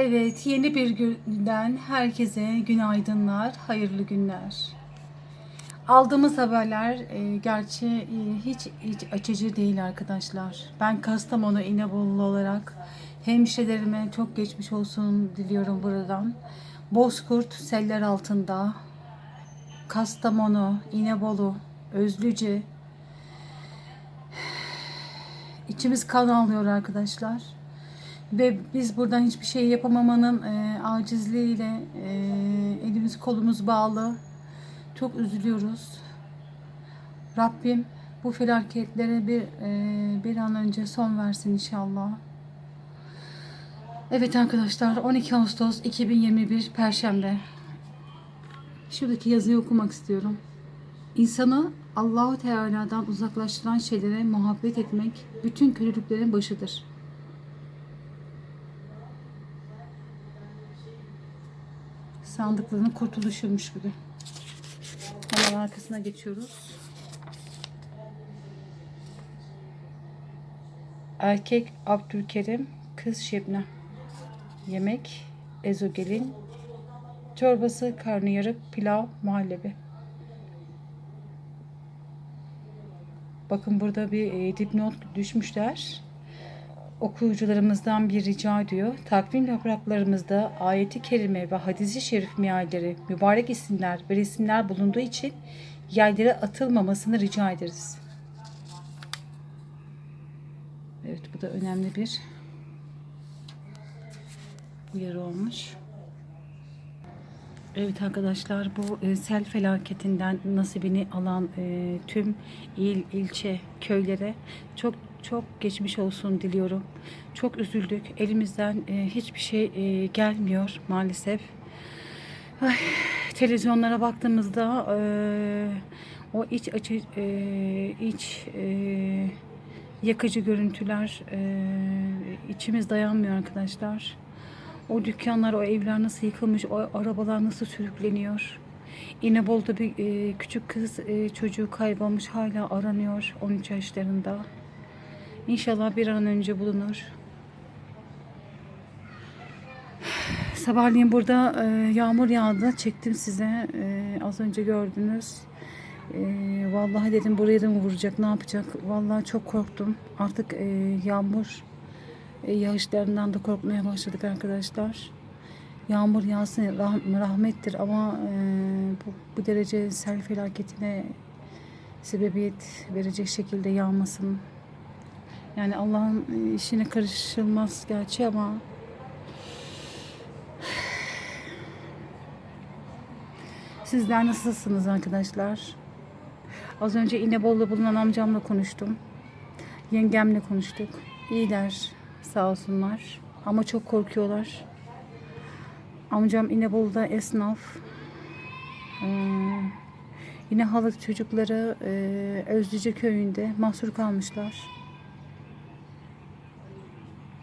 Evet, yeni bir günden herkese günaydınlar, hayırlı günler. Aldığımız haberler e, gerçi e, hiç hiç açıcı değil arkadaşlar. Ben Kastamonu İnebolu olarak hemşirelerime çok geçmiş olsun diliyorum buradan. Bozkurt seller altında, Kastamonu, İnebolu, Özlüce. İçimiz kan ağlıyor arkadaşlar. Ve biz buradan hiçbir şey yapamamanın e, acizliğiyle e, elimiz kolumuz bağlı. Çok üzülüyoruz. Rabbim bu felaketlere bir e, bir an önce son versin inşallah. Evet arkadaşlar 12 Ağustos 2021 Perşembe. Şuradaki yazıyı okumak istiyorum. İnsanı Allahu Teala'dan uzaklaştıran şeylere muhabbet etmek bütün kötülüklerin başıdır. Sandıklarının kurtuluşuymuş gibi. Hemen arkasına geçiyoruz. Erkek Abdülkerim, kız Şebnem. Yemek ezogelin, çorbası karnıyarık, pilav, muhallebi. Bakın burada bir e, dipnot düşmüşler okuyucularımızdan bir rica ediyor. Takvim yapraklarımızda ayeti kerime ve hadisi şerif mealleri, mübarek isimler ve resimler bulunduğu için yerlere atılmamasını rica ederiz. Evet bu da önemli bir uyarı olmuş. Evet arkadaşlar bu e, sel felaketinden nasibini alan e, tüm il, ilçe, köylere çok çok geçmiş olsun diliyorum. Çok üzüldük. Elimizden e, hiçbir şey gelmiyor maalesef. Ay, televizyonlara baktığımızda o iç açı iç yakıcı görüntüler içimiz dayanmıyor arkadaşlar. O dükkanlar, o evler nasıl yıkılmış, o arabalar nasıl sürükleniyor. İnebolu'da bir e, küçük kız e, çocuğu kaybolmuş hala aranıyor 13 yaşlarında. İnşallah bir an önce bulunur. Sabahleyin burada e, yağmur yağdı. Çektim size. E, az önce gördünüz. E, vallahi dedim buraya da mı vuracak ne yapacak? Vallahi çok korktum. Artık e, yağmur yağışlarından da korkmaya başladık arkadaşlar. Yağmur yağsın rah- rahmettir ama e, bu, bu derece sel felaketine sebebiyet verecek şekilde yağmasın. Yani Allah'ın e, işine karışılmaz gerçi ama Sizler nasılsınız arkadaşlar? Az önce İnebolu'da bulunan amcamla konuştum. Yengemle konuştuk. İyiler sağ olsunlar. Ama çok korkuyorlar. Amcam İnebolu'da esnaf. Ee, yine halı çocukları e, Özlüce köyünde mahsur kalmışlar.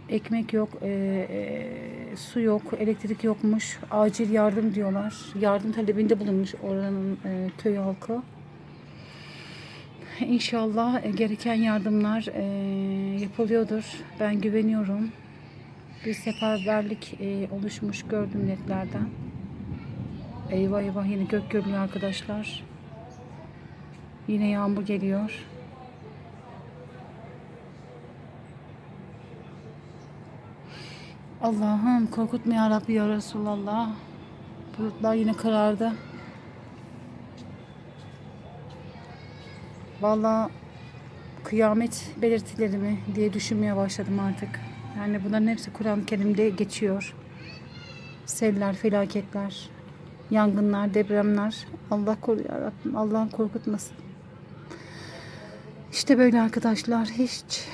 Ekmek yok, e, e, su yok, elektrik yokmuş. Acil yardım diyorlar. Yardım talebinde bulunmuş oranın e, köy halkı. İnşallah e, gereken yardımlar e, yapılıyordur. Ben güveniyorum. Bir seferberlik e, oluşmuş gördüm netlerden. Eyvah eyvah yine gök gürlüyor arkadaşlar. Yine yağmur geliyor. Allah'ım korkutma ya Rabbi ya Resulallah. Bulutlar yine karardı. Vallahi kıyamet belirtileri mi diye düşünmeye başladım artık. Yani bunların hepsi Kur'an-ı Kerim'de geçiyor. Seller, felaketler, yangınlar, depremler. Allah koruyor ya Rabbim. Allah'ın korkutmasın. İşte böyle arkadaşlar. Hiç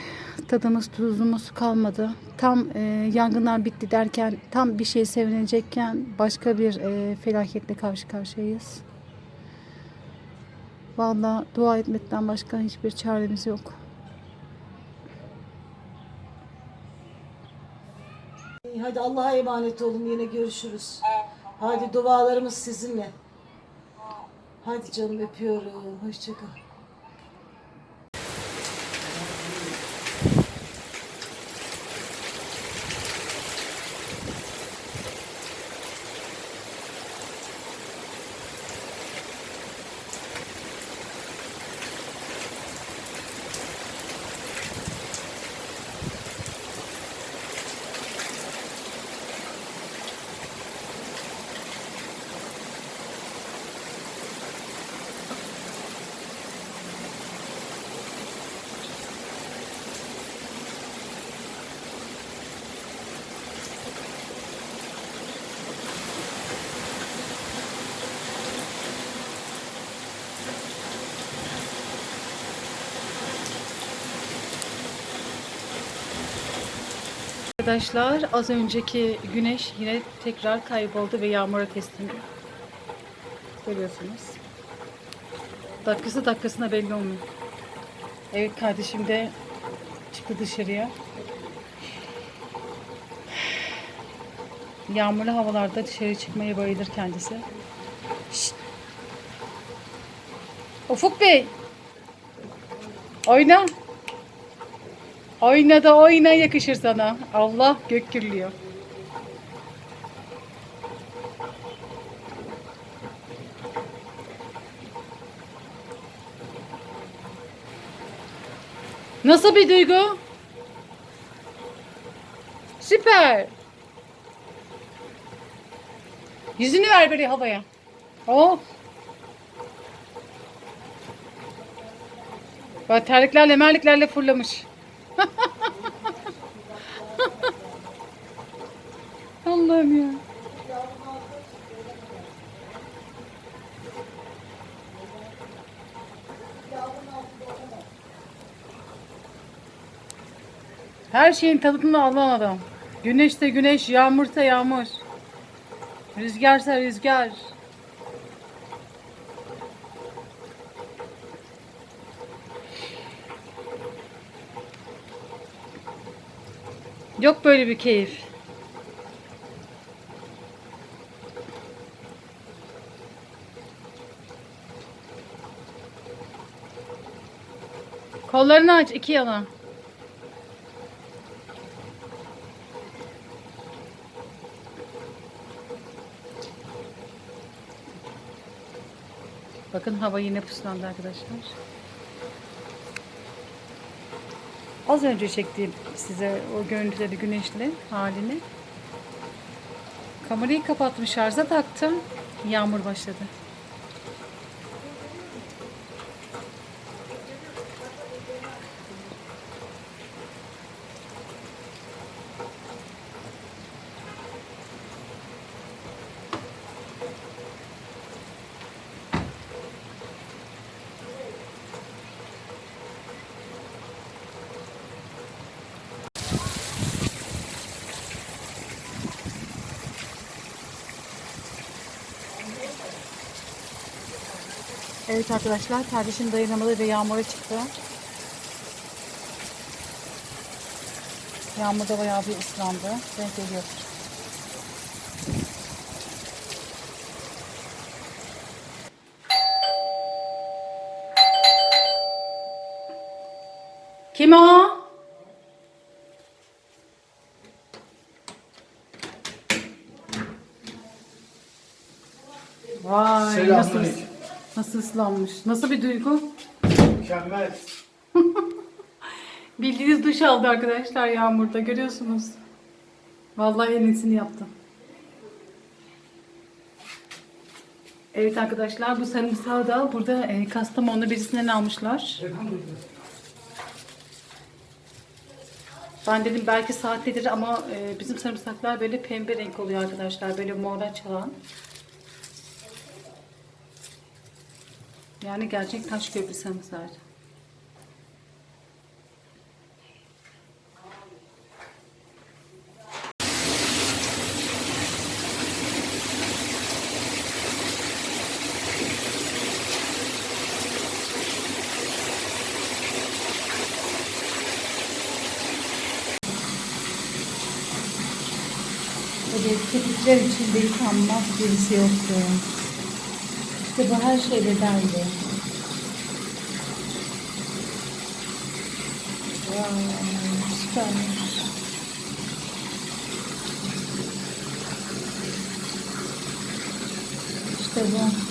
tadımız tuzumuz kalmadı. Tam e, yangınlar bitti derken tam bir şey sevinecekken başka bir e, felaketle karşı karşıyayız. Vallahi dua etmekten başka hiçbir çaremiz yok. Hadi Allah'a emanet olun yine görüşürüz. Hadi dualarımız sizinle. Hadi canım öpüyorum. Hoşçakal. Arkadaşlar az önceki güneş yine tekrar kayboldu ve yağmura teslim. Görüyorsunuz. Dakikası dakikasına belli olmuyor. Evet kardeşim de çıktı dışarıya. Yağmurlu havalarda dışarı çıkmaya bayılır kendisi. Şşt. Ufuk Bey. Oyna. Oyna da oyna yakışır sana. Allah gök gürlüyor. Nasıl bir duygu? Süper. Yüzünü ver böyle havaya. Oh. Bak terliklerle merliklerle fırlamış. Allah'ım ya. Her şeyin tadını alan adam. Güneşse güneş, yağmursa yağmur. Rüzgarsa rüzgar. Yok böyle bir keyif. Kollarını aç iki yana. Bakın hava yine puslandı arkadaşlar. Az önce çektiğim size o görüntüleri güneşli halini. Kamerayı kapattım şarja taktım. Yağmur başladı. Evet arkadaşlar kardeşim dayanamadı ve yağmura çıktı. Yağmurda bayağı bir ıslandı. Denk geliyor. Kim o? Vay nasıl. Nasıl ıslanmış. Nasıl bir duygu? Mükemmel. Bildiğiniz duş aldı arkadaşlar yağmurda görüyorsunuz. Vallahi en iyisini yaptım. Evet arkadaşlar bu sarımsağı da burada e, Kastamonu'da birisinden almışlar. Ben dedim belki saatlidir ama e, bizim sarımsaklar böyle pembe renk oluyor arkadaşlar. Böyle mora çalan. Yani gerçek taş köprü sarımsağı. Evet, köpükler içinde yıkanmaz birisi yoktu. İşte bu her şey bedeldi. Vay, süpermiş. İşte bu.